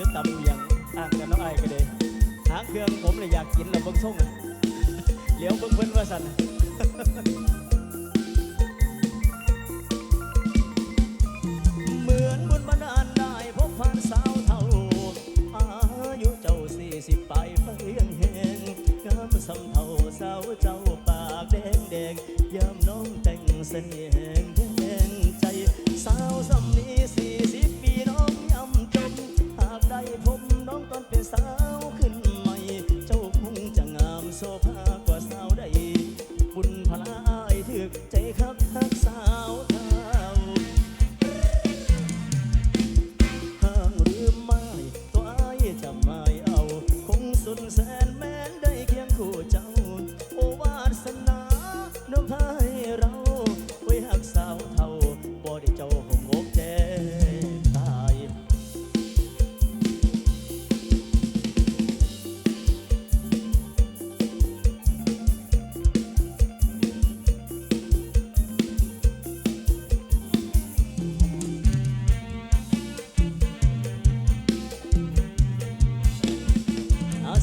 รือตำเอียงอ่างกันน้องไอ้ก็เลยหางเครื่องผมเลยอยากกินแล้วเบิ้งส่งเหลียวเบิ้งเพิ่นว่าสันเหมือนบนบันดได้พบผ่านสาวเท่าอายุเจ้าสี่สิบปลายเพียงเฮงงามสำเท่าสาวเจ้าปากแดงแดงยามน้องแต่งเสน่ห์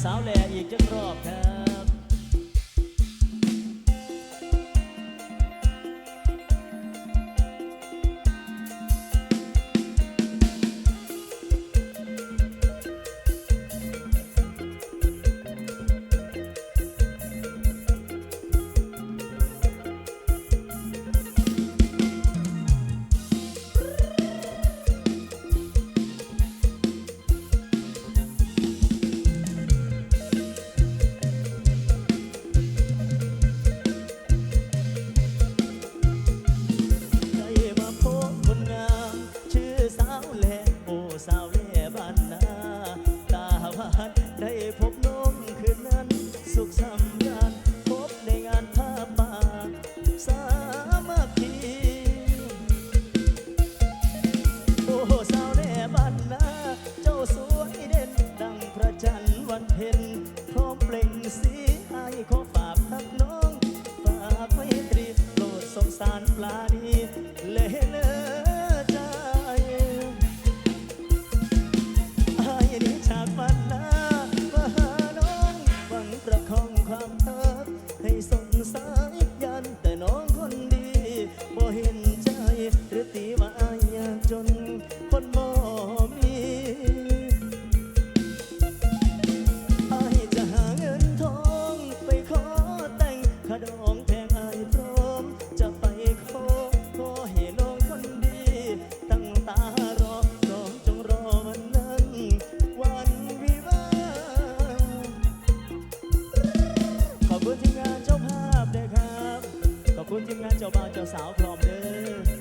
สาวแหล่อีกจักรอบค่ะาเจ้าสาวพร้อมเด้อ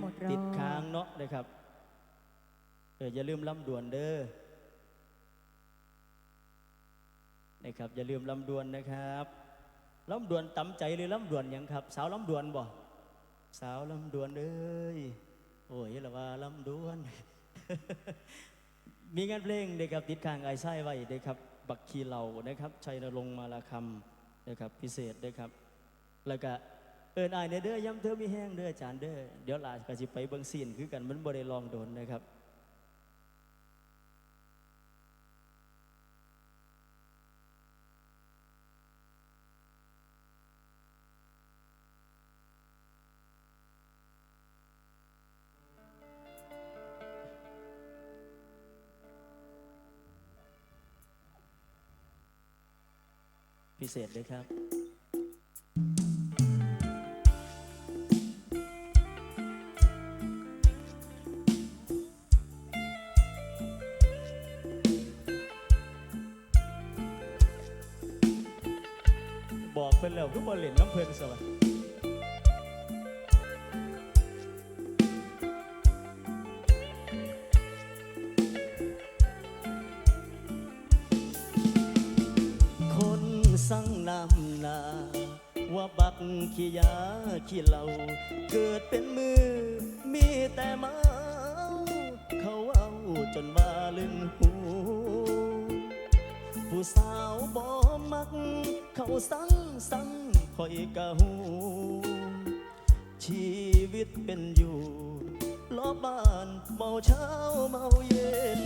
หมดติดค้างเนาะนยครับเอออย่าลืมลำด่วนเด้อนะครับอย่าลืมลำด่วนนะครับลำด่วนตำใจหรือลำด่วนยังครับ สาวลำด่วนบ่สาวลำด่วนเอ้ยโอ้ยละว่าลำด่วน มีงานเพลงนะครับติดค้างไอ้ไส้ไว้นะครับ บักคีเหล่านะครับชัยนรงมาลาคำนะครับพิเศษนะครับแล้วก็ เอินอายในเด้อย้ำเธอมีแห้งเด้ออาจารย์เด้อเดี๋ยวหลาก็สิไปเบิ่งซีนคือกันมันบ่ได้ลองโดนนะครับพิเศษเลยครับ พิ่นแล้วก็บ่เล่นน้ำเพิ่นสวัสดคนสั่งนำนาว่าบักขี้ยาขี้เหล่าเกิดเป็นมือมีแต่เมาเขาเอาจนวาลึงหู ผู้สาวบ่มัก เขาสั่งสั่งคอยกะหูชีวิตเป็นอยู่ล้อบ้านเมาเช้าเมาเย็น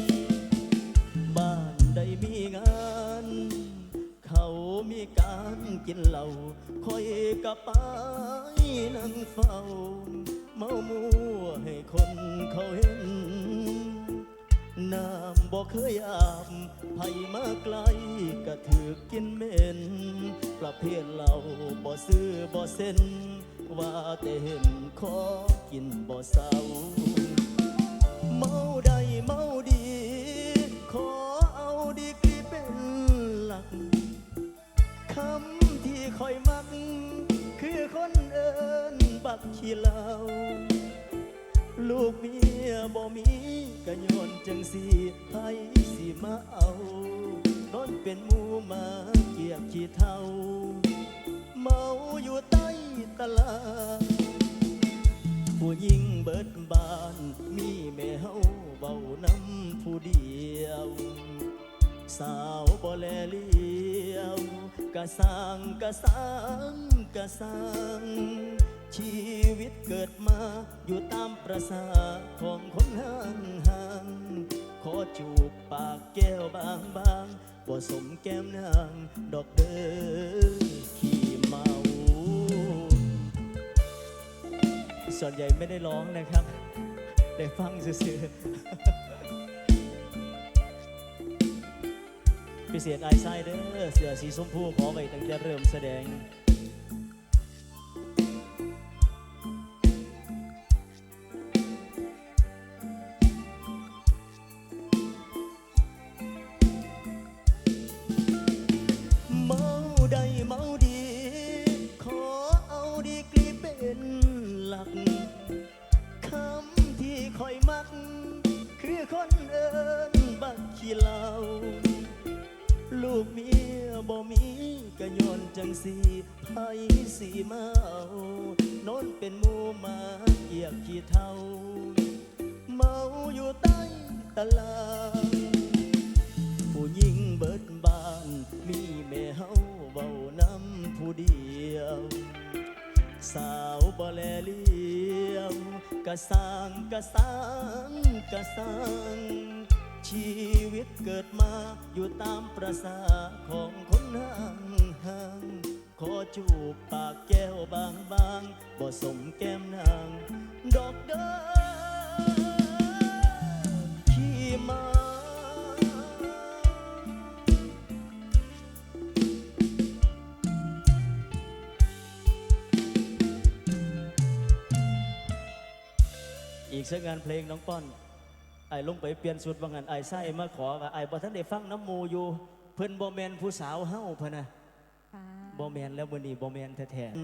บ้านใดมีงาน เขามีการกินเหล้าคอยกะไปนั่งเฝ้า เมามัวให้คนเขาเห็น น้ำบ่เคยอาบไผมาไกลก็ถือกินเหม็น ประเภทเหล้าบ่ซื้อบ่เส้น ว่าแต่เห็นขอกินบ่เศร้า เมาได้เมาดี ขอเอาดีกรีเป็นหลักคำที่คอยมัก คือคนเอินบักขี้เหล้า ลูกเมียบ่มีก็ย้อนจังสีไผสิมาเอานอนเป็นหมูมาเกียกขี้เท่า เมาอยู่ใต้ตลาดผู้หญิงเบิดบานมีแม่เฮาเบาน้ำผู้เดียว สาวบ่แลเลี้ยวกะสร้างกะสร้างกะสร้าง ชีวิตเกิดมาอยู่ตามประสาของคนห่างห่างขอจูบปากแก้วบางบางบ่สมแก้มนางดอกเด้อขี้เมา ส่วนใหญ่ไม่ได้ร้องนะครับ ได้ฟังซื่อพิเศษไอไซเดอร์เสือสีชมพูขอไว้ตั้งแต่เริ่มแสดง เป็นหลักคำที่คอยมัก คือคนเอินบักขี้เหล้าลูกเมียบ่มีก็ย้อนจังสีไผสีมาเอานอนเป็นมูมาเกียกขี้เท่าเมาอยู่ใต้ตลาดผู้หญิงเบิดบาน มีแม่เฮาเบาน้ำผู้เดียว สาวบ่แลเลี้ยวกะสร้างกะสร้างกะสร้าง ชีวิตเกิดมาอยู่ตามประสาของคนห่างห่างขอจูบปากแก้วบางบางบ่สมแก้มนาง ดอกเด้อขี้เมา อีกสักงานเพลงน้องป้อนไอ้ลงไปเปลี่ยนสุดว่างานไอ้ไส้มาขอว่าไอ้บ่ทันได้ฟังน้ำหมูอยู่ เพิ่นบ่แมนผู้สาวเฮาพะนะค่ะบ่แมนแล้วมื้อนี้บ่แมนแท้ๆ